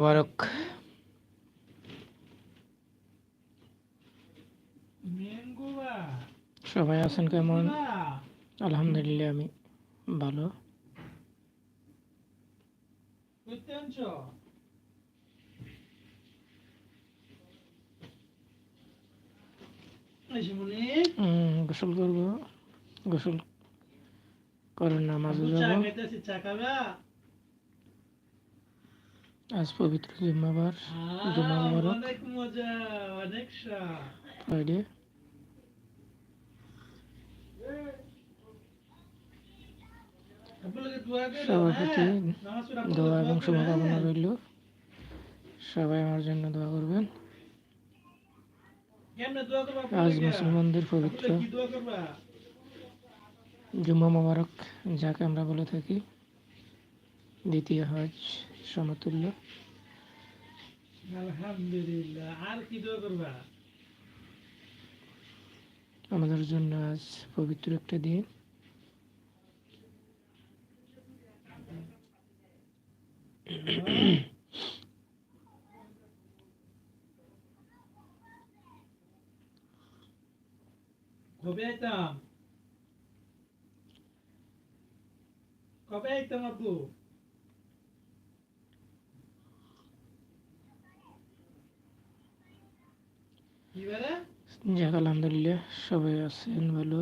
মোবারক সবাই আছেন কেমন? আলহামদুলিল্লাহ আমি ভালো। গোসল করব। গোসল করে নামাজে চা যাব। আজ পবিত্র জুম্মাবার জুম্মা মোবারক ফ্রাইডে। সবার প্রতি আপনাকে দোয়া এবং শুভকামনা হ্যাঁ? রইল। সবাই আমার জন্য দোয়া করবেন। আজ? মুসলমানদের পবিত্র জুম্মা মোবারক যাকে আমরা বলে থাকি দ্বিতীয় হজ। সমতুল্য। আলহামদুলিল্লাহ আর কি দোয়া করবা? আমাদের জন্য আজ পবিত্র একটা দিন। কবে আইতাম? কবে আইতাম আপু কি বেড়া যাক আলহামদুলিল্লাহ সবাই আছেন ভালো।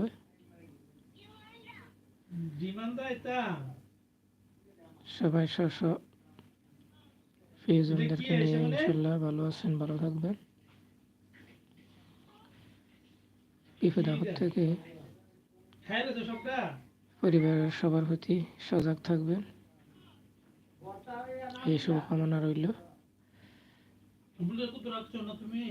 সবাই স্ব প্রিয়জনদেরকে নিয়ে ইনশাল্লাহ ভালো আছেন ভালো থাকবেন। বিপদ আপদ থেকে সবটা পরিবারের সবার প্রতি সজাগ থাকবেন। এই শুভকামনা রইল। তুমি?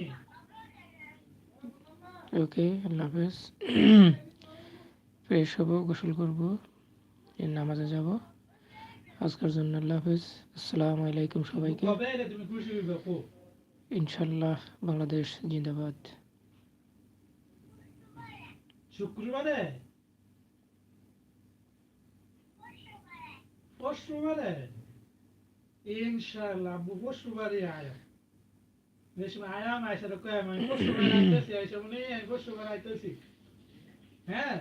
ওকে, আল্লাহ হাফেজ। ফ্রেশ হব, গোসল করব, এর নামাজে যাব। আজকের জন্য আল্লাহ হাফেজ। আসসালামু আলাইকুম সবাইকে। ইনশাল্লাহ বাংলাদেশ জিন্দাবাদ। শুক্রবারে? পরশুবারে? ইনশাআল্লাহ পরশুবারে আয়া। আয়াম আইসা তো কয় আমি পরশুবারে আইতেছি আইসা মনে আমি পরশুবারে আইতেছি হ্যাঁ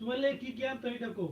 তোমার লে কি কি আনতে এটা কো